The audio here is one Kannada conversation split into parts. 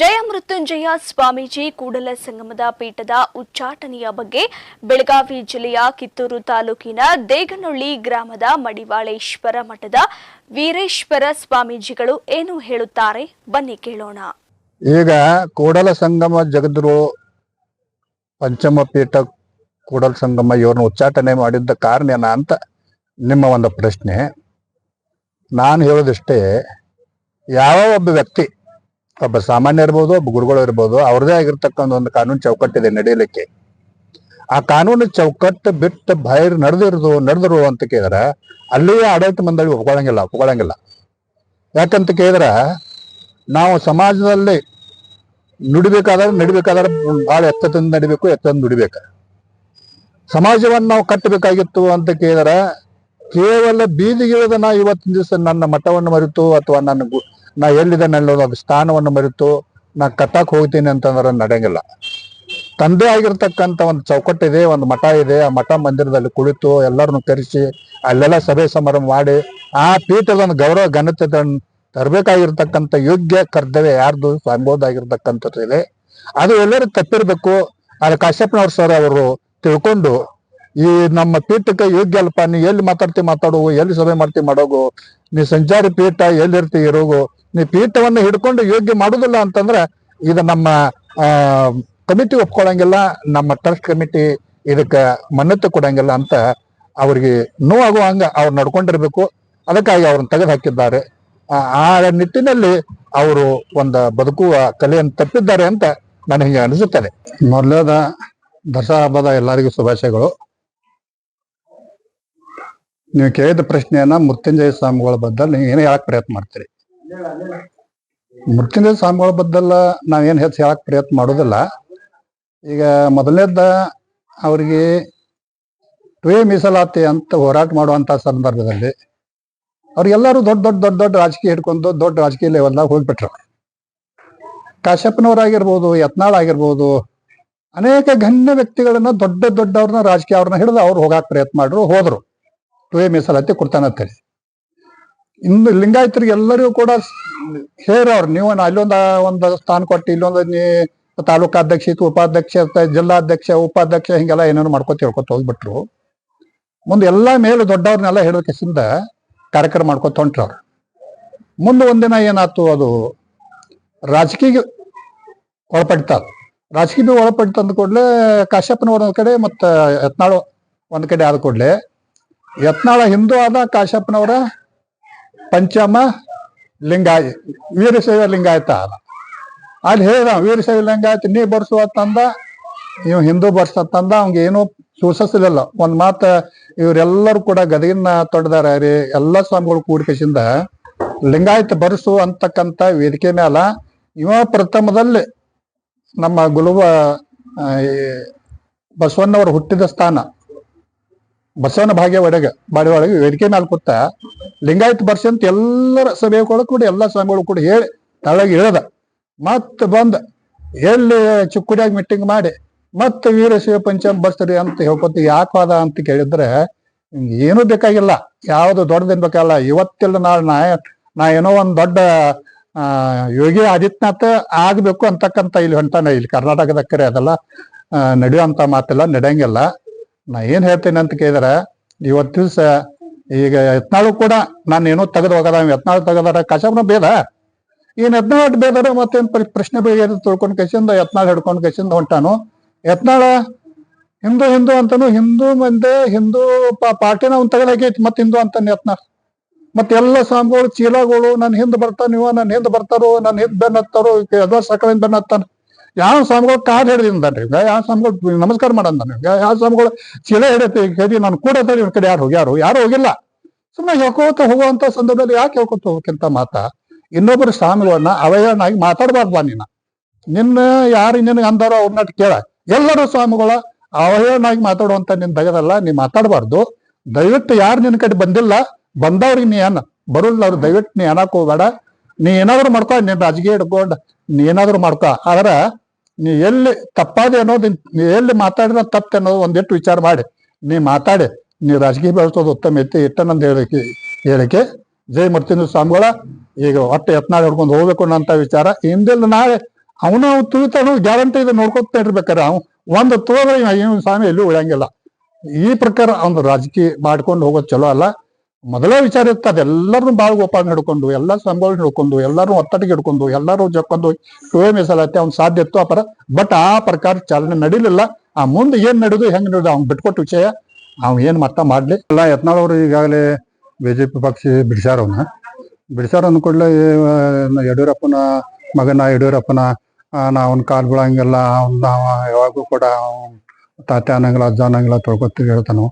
ಜಯ ಮೃತ್ಯುಂಜಯ ಸ್ವಾಮೀಜಿ ಕೂಡಲ ಸಂಗಮದ ಪೀಠದ ಉಚ್ಚಾಟನೆಯ ಬಗ್ಗೆ ಬೆಳಗಾವಿ ಜಿಲ್ಲೆಯ ಕಿತ್ತೂರು ತಾಲೂಕಿನ ದೇಗನಹಳ್ಳಿ ಗ್ರಾಮದ ಮಡಿವಾಳೇಶ್ವರ ಮಠದ ವೀರೇಶ್ವರ ಸ್ವಾಮೀಜಿಗಳು ಏನು ಹೇಳುತ್ತಾರೆ? ಬನ್ನಿ ಕೇಳೋಣ. ಈಗ ಕೂಡಲ ಸಂಗಮ ಜಗದ್ರು ಪಂಚಮ ಪೀಠ ಕೂಡಲ ಸಂಗಮ ಇವ್ರನ್ನ ಉಚ್ಚಾಟನೆ ಮಾಡಿದ್ದ ಕಾರಣ ಏನ ಅಂತ ನಿಮ್ಮ ಒಂದು ಪ್ರಶ್ನೆ. ನಾನು ಹೇಳೋದಿಷ್ಟೇ, ಯಾವ ಒಬ್ಬ ವ್ಯಕ್ತಿ ಒಬ್ಬ ಸಾಮಾನ್ಯ ಇರ್ಬೋದು, ಒಬ್ಬ ಗುರುಗಳು ಇರ್ಬೋದು, ಅವ್ರದೇ ಆಗಿರ್ತಕ್ಕಂಥ ಒಂದು ಕಾನೂನು ಚೌಕಟ್ಟಿದೆ ನಡೆಯಲಿಕ್ಕೆ. ಆ ಕಾನೂನು ಚೌಕಟ್ಟು ಬಿಟ್ಟು ಬಾಹಿರ್ ನಡೆದಿರೋದು ನಡೆದ್ರು ಅಂತ ಕೇಳಿದ್ರೆ ಅಲ್ಲಿಯೇ ಆಡಳಿತ ಮಂಡಳಿ ಒಪ್ಕೊಳ್ಳಂಗಿಲ್ಲ ಒಪ್ಕೊಳ್ಳಂಗಿಲ್ಲ. ಯಾಕಂತ ಕೇಳಿದ್ರೆ ನಾವು ಸಮಾಜದಲ್ಲಿ ನುಡಿಬೇಕಾದ್ರೆ ನಡಿಬೇಕಾದ್ರೆ ಬಹಳ ಎತ್ತದಿಂದ ನಡಿಬೇಕು ಎತ್ತದಿಂದ ನುಡಿಬೇಕು. ಸಮಾಜವನ್ನು ನಾವು ಕಟ್ಟಬೇಕಾಗಿತ್ತು ಅಂತ ಕೇಳಿದ್ರೆ ಕೇವಲ ಬೀದಿಗಿಳಿದ ನಾ ಇವತ್ತಿನ ದಿವಸ ನನ್ನ ಮಠವನ್ನು ಮರೆತು ಅಥವಾ ನನ್ನ ನಾ ಎಲ್ಲಿದೆ ಅನ್ನೋದು ಸ್ಥಾನವನ್ನು ಮರೆತು ನಾ ಕಟ್ಟಕ್ ಹೋಗ್ತೀನಿ ಅಂತಂದ್ರೆ ನಡೆಯಂಗಿಲ್ಲ. ತಂದೆ ಆಗಿರ್ತಕ್ಕಂಥ ಒಂದು ಚೌಕಟ್ಟಿದೆ ಒಂದು ಮಠ ಇದೆ, ಆ ಮಠ ಮಂದಿರದಲ್ಲಿ ಕುಳಿತು ಎಲ್ಲರನ್ನು ಕರೆಸಿ ಅಲ್ಲೆಲ್ಲ ಸಭೆ ಸಮಾರಂಭ ಮಾಡಿ, ಆ ಪೀಠದ ಒಂದು ಗೌರವ ಘನತೆ ತರಬೇಕಾಗಿರ್ತಕ್ಕಂಥ ಯೋಗ್ಯ ಕರ್ತವ್ಯ ಯಾರ್ದು ಸ್ವಾಮಿಬೋಧಾಗಿರ್ತಕ್ಕಂಥದ್ದು ಇದೆ. ಅದು ಎಲ್ಲರೂ ತಪ್ಪಿರ್ಬೇಕು. ಅದು ಕಾಶ್ಯಪ್ಪನವ್ರ ಸರ್ ಅವರು ತಿಳ್ಕೊಂಡು ಈ ನಮ್ಮ ಪೀಠಕ್ಕೆ ಯೋಗ್ಯ ಅಲ್ಪ ನೀ ಎಲ್ಲಿ ಮಾತಾಡ್ತಿ ಮಾತಾಡೋ, ಎಲ್ಲಿ ಸಭೆ ಮಾಡ್ತಿ ಮಾಡೋಗು, ನೀ ಸಂಚಾರಿ ಪೀಠ ಎಲ್ಲಿರ್ತಿ ಇರೋಗು ನೀ ಪೀಠವನ್ನು ಹಿಡ್ಕೊಂಡು ಯೋಗ್ಯ ಮಾಡುದಿಲ್ಲ ಅಂತಂದ್ರೆ ಇದು ನಮ್ಮ ಕಮಿಟಿ ಒಪ್ಕೊಳಂಗಿಲ್ಲ ನಮ್ಮ ಟ್ರಸ್ಟ್ ಕಮಿಟಿ ಇದಕ್ಕೆ ಮನ್ನತೆ ಕೊಡಂಗಿಲ್ಲ ಅಂತ ಅವ್ರಿಗೆ ನೋವಾಗುವ ಹಂಗ ಅವ್ರು ನಡ್ಕೊಂಡಿರ್ಬೇಕು. ಅದಕ್ಕಾಗಿ ಅವ್ರನ್ನ ತೆಗೆದು ಹಾಕಿದ್ದಾರೆ. ಆ ನಿಟ್ಟಿನಲ್ಲಿ ಅವರು ಒಂದು ಬದುಕುವ ಕಲೆಯನ್ನು ತಪ್ಪಿದ್ದಾರೆ ಅಂತ ನನಗೆ ಅನಿಸುತ್ತದೆ. ಮೊದಲದ ದಸರಾ ಹಬ್ಬದ ಎಲ್ಲರಿಗೂ ಶುಭಾಶಯಗಳು. ನೀವು ಕೇಳಿದ ಪ್ರಶ್ನೆಯನ್ನ ಮೃತ್ಯುಂಜಯ ಸ್ವಾಮಿಗಳ ಬದ್ದಲ್ಲಿ ನೀವು ಏನು ಹೇಳಕ್ ಪ್ರಯತ್ನ ಮಾಡ್ತೀರಿ. ಮೃತ್ಯುಂಜಯ ಸ್ವಾಮಿಗಳ ಬದ್ದಲ್ಲ ನಾವೇನು ಹೆಚ್ಚು ಹೇಳಕ್ ಪ್ರಯತ್ನ ಮಾಡೋದಿಲ್ಲ. ಈಗ ಮೊದಲನೇದ ಅವರಿಗೆ ಟ್ವೇ ಮೀಸಲಾತಿ ಅಂತ ಹೋರಾಟ ಮಾಡುವಂಥ ಸಂದರ್ಭದಲ್ಲಿ ಅವ್ರಿಗೆಲ್ಲರೂ ದೊಡ್ಡ ದೊಡ್ಡ ದೊಡ್ಡ ದೊಡ್ಡ ರಾಜಕೀಯ ಹಿಡ್ಕೊಂಡು ದೊಡ್ಡ ರಾಜಕೀಯ ಲೆವೆಲ್ದಾಗ ಹೋಗ್ಬಿಟ್ರು. ಕಾಶ್ಯಪ್ಪನವರಾಗಿರ್ಬೋದು ಯತ್ನಾಳ್ ಆಗಿರ್ಬೋದು, ಅನೇಕ ಗಣ್ಯ ವ್ಯಕ್ತಿಗಳನ್ನ ದೊಡ್ಡ ದೊಡ್ಡವ್ರನ್ನ ರಾಜಕೀಯ ಅವ್ರನ್ನ ಹಿಡಿದು ಅವ್ರು ಹೋಗಾಕ್ ಪ್ರಯತ್ನ ಮಾಡ್ರು, ಹೋದ್ರು. ಟುವೆ ಮೀಸಲಾತಿ ಕೊಡ್ತಾನಂತೇಳಿ. ಇನ್ನು ಲಿಂಗಾಯತರಿಗೆ ಎಲ್ಲರಿಗೂ ಕೂಡ ಹೇರವ್ರು ನೀವು ಅಲ್ಲೊಂದ ಒಂದು ಸ್ಥಾನ ಕೊಟ್ಟು, ಇಲ್ಲೊಂದು ನೀ ತಾಲೂಕಾಧ್ಯಕ್ಷ ಇತ್ತು ಉಪಾಧ್ಯಕ್ಷ ಜಿಲ್ಲಾಧ್ಯಕ್ಷ ಉಪಾಧ್ಯಕ್ಷ, ಹಿಂಗೆಲ್ಲ ಏನೇನು ಮಾಡ್ಕೊತ ಹೇಳ್ಕೊತ ಹೋಗ್ಬಿಟ್ರು. ಮುಂದೆ ಎಲ್ಲಾ ಮೇಲೆ ದೊಡ್ಡವ್ರನ್ನೆಲ್ಲ ಹೇಳೋ ಕೆಸಿಂದ ಕಾರ್ಯಕ್ರಮ ಮಾಡ್ಕೊತ ಹೊಂಟ್ರ ಅವ್ರು ಮುಂದೆ ಒಂದಿನ ಏನಾಯ್ತು, ಅದು ರಾಜಕೀಯ ಒಳಪಡ್ತಾರ ರಾಜಕೀಯ ಒಳಪಡ್ತ ಅಂದ ಕೂಡಲೇ ಕಾಶ್ಯಪ್ಪನವ್ರ ಒಂದ್ ಕಡೆ, ಮತ್ತ ಯತ್ನಾಳು ಒಂದ್ ಕಡೆ ಆದ ಕೂಡಲೇ. ಯತ್ನಾಳ ಹಿಂದೂ ಆದ ಕಾಶ್ಯಪ್ಪನವರ ಪಂಚಮ ಲಿಂಗಾಯ, ವೀರಶೈವ ಲಿಂಗಾಯತ ಅಲ್ಲ. ಅಲ್ಲಿ ಹೇಳ್ದ ವೀರಶೈವ ಲಿಂಗಾಯತ, ನೀ ಬರ್ಸುವ ತಂದ, ಇವ್ ಹಿಂದೂ ಬರ್ಸತ್ತಂದ ಅವ್ಗೆ ಏನೂ ಸೂಚಿಸಲಿಲ್ಲ ಒಂದ್ ಮಾತ ಇವರೆಲ್ಲರೂ ಕೂಡ ಗದಗಿನ ತೊಡೆದಾರ ರೀ, ಎಲ್ಲಾ ಸ್ವಾಮಿಗಳು ಕೂಡಿಕೆಸಿಂದ ಲಿಂಗಾಯತ ಬರ್ಸು ಅಂತಕ್ಕಂತ ವೇದಿಕೆ ಮ್ಯಾಲ ಇವ ಪ್ರಥಮದಲ್ಲಿ ನಮ್ಮ ಗುಲುವ ಬಸವಣ್ಣವರು ಹುಟ್ಟಿದ ಸ್ಥಾನ. ಬಸವನ ಭಾಗ್ಯ ಒಳಗೆ ಬಾಡಿ ಒಳಗೆ ವೇದಿಕೆ ಮೇಲೆ ಕೂತ ಲಿಂಗಾಯತ್ ಬರ್ಸಿ ಅಂತ ಎಲ್ಲರ ಸಭೆಗಳು ಕೂಡ ಎಲ್ಲ ಸ್ವಾಮಿಗಳು ಕೂಡ ಹೇಳಿ ತಳಗೆ ಇಳದ. ಮತ್ತೆ ಬಂದ ಎಲ್ಲಿ ಚಿಕ್ಕುಡಿಯಾಗಿ ಮೀಟಿಂಗ್ ಮಾಡಿ ಮತ್ತೆ ವೀರಶೈವ ಪಂಚಮ ಬರ್ಸ್ರಿ ಅಂತ ಹೇಳ್ಕೊತ ಯಾಕೋದ ಅಂತ ಕೇಳಿದ್ರೆ ಏನು ಬೇಕಾಗಿಲ್ಲ. ಯಾವುದು ದೊಡ್ಡದೇನ್ ಬೇಕಾಗಿಲ್ಲ ಇವತ್ತಿಲ್ಲ ನಾಳೆ ನಾ ನಾ ಏನೋ ಒಂದು ದೊಡ್ಡ ಯೋಗಿ ಆದಿತ್ಯನಾಥ ಆಗ್ಬೇಕು ಅಂತಕ್ಕಂತ ಇಲ್ಲಿ ಹೊಂಟಾನೆ ಇಲ್ಲಿ ಕರ್ನಾಟಕದ ಕರೆ ಅದೆಲ್ಲ ನಡೆಯುವಂತ ಮಾತೆಲ್ಲ ನಡೆಯಂಗಿಲ್ಲ. ನಾ ಏನ್ ಹೇಳ್ತೇನೆ ಅಂತ ಕೇಳಿದ್ರೆ, ಇವತ್ತು ದಿವಸ ಈಗ ಯತ್ನಾಳು ಕೂಡ ನಾನು ಏನೋ ತೆಗೆದು ಹೋಗದ ಯತ್ನಾಳು ತೆಗದಾರ ಬೇದ ಏನ್ ಯತ್ನಾಳ್ ಬೇದಾರ ಮತ್ತೇನ್ ಪ್ರ- ಪ್ರಶ್ನೆ ಬೇಗ ತಿಳ್ಕೊಂಡ್ ಕಸಿಂದ ಯತ್ನಾಳ್ ಹಿಡ್ಕೊಂಡ್ ಕಸಿಂದ ಹೊಂಟಾನು. ಯತ್ನಾಳ, ಹಿಂದೂ ಹಿಂದೂ ಅಂತಾನು, ಹಿಂದೂ ಮಂದಿ, ಹಿಂದೂ ಪಾರ್ಟಿನ ಅವ್ನ್ ತೆಗೆದಾಕೈತಿ ಮತ್ತೆ ಹಿಂದೂ ಅಂತಾನೆ ಯತ್ನಾಳ್. ಮತ್ತೆ ಎಲ್ಲ ಸ್ವಾಮಿಗಳು, ಚೀಲಗಳು ನನ್ನ ಹಿಂದ್ ಬರ್ತಾನ, ಇವ ನನ್ ಹಿಂದ್ ಬರ್ತಾರೋ ನನ್ನ ಹಿಂದ್ ಬೆನ್ನತ್ತಾರೋ ಅದ ಸಕಲಿಂದ ಬೆನ್ ಹತ್ತಾನ. ಯಾವ ಸ್ವಾಮಿಗಳು ಹಿಡಿದಿಂದನ್ರಿ ರೀ. ಯಾವ ಸ್ವಾಮಿಗಳು ನಮಸ್ಕಾರ ಮಾಡಂದ ಈಗ ಯಾವ ಸ್ವಾಮಿಗಳು ಚೀಲ ಹಿಡಿತಿ ಕೇಳಿ ನಾನು ಕೂಡ ಇವ್ನ ಕಡೆ ಯಾರು ಹೋಗ್ಯಾರು ಯಾರು ಹೋಗಿಲ್ಲ. ಸುಮ್ಮನೆ ಹೇಳ್ಕೋತ ಹೋಗುವಂತ ಸಂದರ್ಭದಲ್ಲಿ ಯಾಕೆ ಹೇಳ್ಕೊತ ಹೋಗಕ್ಕಿಂತ ಮಾತ? ಇನ್ನೊಬ್ಬರು ಸ್ವಾಮಿಗಳನ್ನ ಅವಹೇಳನಾಗಿ ಮಾತಾಡಬಾರ್ದು ಬಾ ನೀನ. ನಿನ್ನ ಯಾರು ನಿನಗೆ ಅಂದಾರೋ ಅವ್ರನ್ನ ಕೇಳ. ಎಲ್ಲರೂ ಸ್ವಾಮಿಗಳ ಅವಹೇಳನಾಗಿ ಮಾತಾಡುವಂತ ನಿನ್ ದಗದಲ್ಲ, ನೀ ಮಾತಾಡಬಾರ್ದು. ದಯವಿಟ್ಟು ಯಾರು ನಿನ್ನ ಕಡೆ ಬಂದಿಲ್ಲ, ಬಂದವ್ರಿಗೆ ನೀ ಏನ ಬರುಲ್ಲ ಅವ್ರು ದಯವಿಟ್ಟು ನೀ ಏನಕ್ಕೆ ಹೋಗ್ಬೇಡ ನೀ ಏನಾದ್ರು ಮಾಡ್ಕೊ, ನೀನ್ ರಾಜಕೀಯ ಹಿಡ್ಕೊಂಡು ನೀ ಏನಾದ್ರು ಮಾಡ್ಕೊ. ಆದ್ರ ನೀ ಎಲ್ಲಿ ತಪ್ಪಾದೆ ಅನ್ನೋದು ನೀ ಎಲ್ಲಿ ಮಾತಾಡಿದ ತಪ್ಪು ಅನ್ನೋದು ಒಂದಿಟ್ಟು ವಿಚಾರ ಮಾಡಿ. ನೀ ಮಾತಾಡಿ, ನೀ ರಾಜಕೀಯ ಬೆಳೆಸೋದು ಉತ್ತಮ ಐತಿ ಇಟ್ಟನಂತ ಹೇಳಿಕೆ ಹೇಳಿಕೆ. ಜೈ ಮರ್ತಿನ ಸ್ವಾಮಿಗಳ, ಈಗ ಒಟ್ಟು ಯತ್ನಾಳ್ ಹಿಡ್ಕೊಂಡು ಹೋಗ್ಬೇಕು ಅನ್ನೋಂಥ ವಿಚಾರ. ಹಿಂದಿಲ್ಲ ನಾಳೆ ಅವನ ಅವ್ ತುಳಿತಾನು ಗ್ಯಾರಂಟಿ ಇದು ನೋಡ್ಕೊತ ಇರ್ಬೇಕಾರೆ ಅವ್ನು. ಒಂದು ತೋದ್ರೆ ಏನು ಸ್ವಾಮಿ ಎಲ್ಲೂ ಉಳಿಯಂಗಿಲ್ಲ. ಈ ಪ್ರಕಾರ ಅವ್ನು ರಾಜಕೀಯ ಮಾಡ್ಕೊಂಡು ಹೋಗೋದು ಚಲೋ ಅಲ್ಲ. ಮೊದಲೇ ವಿಚಾರ ಇತ್ತು ಅದೆಲ್ಲರನ್ನು ಭಾಳ ಗೋಪಾಲ್ ಹಿಡ್ಕೊಂಡು ಎಲ್ಲ ಸಂಭವ ಹಿಡ್ಕೊಂಡು ಎಲ್ಲರೂ ಒತ್ತಟಿಗೆ ಹಿಡ್ಕೊಂಡು ಎಲ್ಲರೂ ಜಕ್ಕೊಂಡು ಟುವೆ ಮೀಸಲಾತಿ ಅವ್ನು ಸಾಧ್ಯ ಇತ್ತು ಅಪರ ಬಟ್ ಆ ಪ್ರಕಾರ ಚಾಲನೆ ನಡೀಲಿಲ್ಲ. ಆ ಮುಂದೆ ಏನ್ ನಡೆದು ಹೆಂಗ್ ನಡೆದು ಅವ್ನ್ ಬಿಟ್ಕೊಟ್ಟು ವಿಷಯ ಅವ್ ಏನ್ ಮತ್ತ ಮಾಡ್ಲಿ. ಎಲ್ಲ ಯತ್ನಾಳ್ ಅವರು ಈಗಾಗಲೇ ಬಿಜೆಪಿ ಪಕ್ಷ ಬಿಡಿಸ್ಯಾರ ಅವನ್ನ ಬಿಡಿಸ್ಯಾರ ಅಂದ ಕೂಡಲೇ ಯಡಿಯೂರಪ್ಪನ ಮಗನ ಯಡಿಯೂರಪ್ಪನ ಆ, ನಾ ಅವ್ನ ಕಾಲ್ ಬೀಳಂಗಿಲ್ಲ ಅವ್ನ ಅವ ಯಾವಾಗೂ ಕೂಡ ತಾತ ಅನ್ನಂಗಿಲ್ಲ ಅಜ್ಜ ಅನ್ನಂಗಿಲ್ಲ ತೊಳ್ಕೊತೀವಿ ಹೇಳ್ತಾನು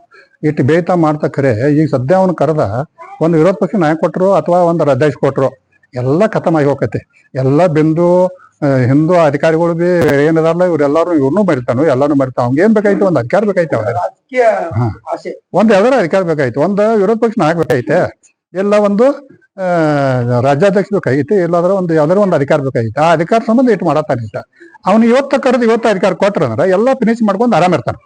ಇಟ್ಟು ಬೇಯ್ತಾ ಮಾಡ್ತಾ ಖರೆ ಈಗ ಸದ್ಯ ಅವ್ನ ಕರೆದ ಒಂದು ವಿರೋಧ ಪಕ್ಷ ನಾಯಕ ಕೊಟ್ರು ಅಥವಾ ಒಂದು ಕೊಟ್ರು ಎಲ್ಲ ಖತಮ್ ಆಗಿ ಹೋಗತ್ತೆ ಎಲ್ಲ ಬಿಂದು ಹಿಂದೂ ಅಧಿಕಾರಿಗಳು ಬಿ ಏನಿದಾರಲ್ಲ ಇವ್ರೆಲ್ಲಾರು ಇವ್ರನ್ನೂ ಮರಿತಾನು ಎಲ್ಲಾನು ಮರಿತಾವ ಅವ್ಗೆ ಏನ್ ಬೇಕಾಯ್ತು? ಒಂದ್ ಅಧಿಕಾರ ಬೇಕಾಯ್ತು ಅವ್ರಿಗೆ ಆಸೆ. ಒಂದ್ ಯಾವ್ದಾರ ಅಧಿಕಾರ ಬೇಕಾಯ್ತು ಒಂದ್ ವಿರೋಧ ಪಕ್ಷ ನಾಯಕ ಬೇಕಾಯ್ತೆ ಇಲ್ಲ ಒಂದು ಆ, ರಾಜ್ಯಾಧ್ಯಕ್ಷ ಬೇಕಾಗಿತ್ತು ಇಲ್ಲಾಂದ್ರೆ ಒಂದು ಯಾವ್ದಾರ ಒಂದು ಅಧಿಕಾರ ಬೇಕಾಗಿತ್ತು ಆ ಅಧಿಕಾರ ಸಂಬಂಧ ಇಟ್ಟು ಮಾಡತ್ತಾನಿತ್ತ ಅವ್ನು ಇವತ್ತ ಕರೆದು ಇವತ್ತ ಅಧಿಕಾರ ಕೊಟ್ರಂದ್ರ ಎಲ್ಲಾ ಫಿನಿಶ್ ಮಾಡ್ಕೊಂಡು ಆರಾಮ್ ಇರ್ತಾನೆ.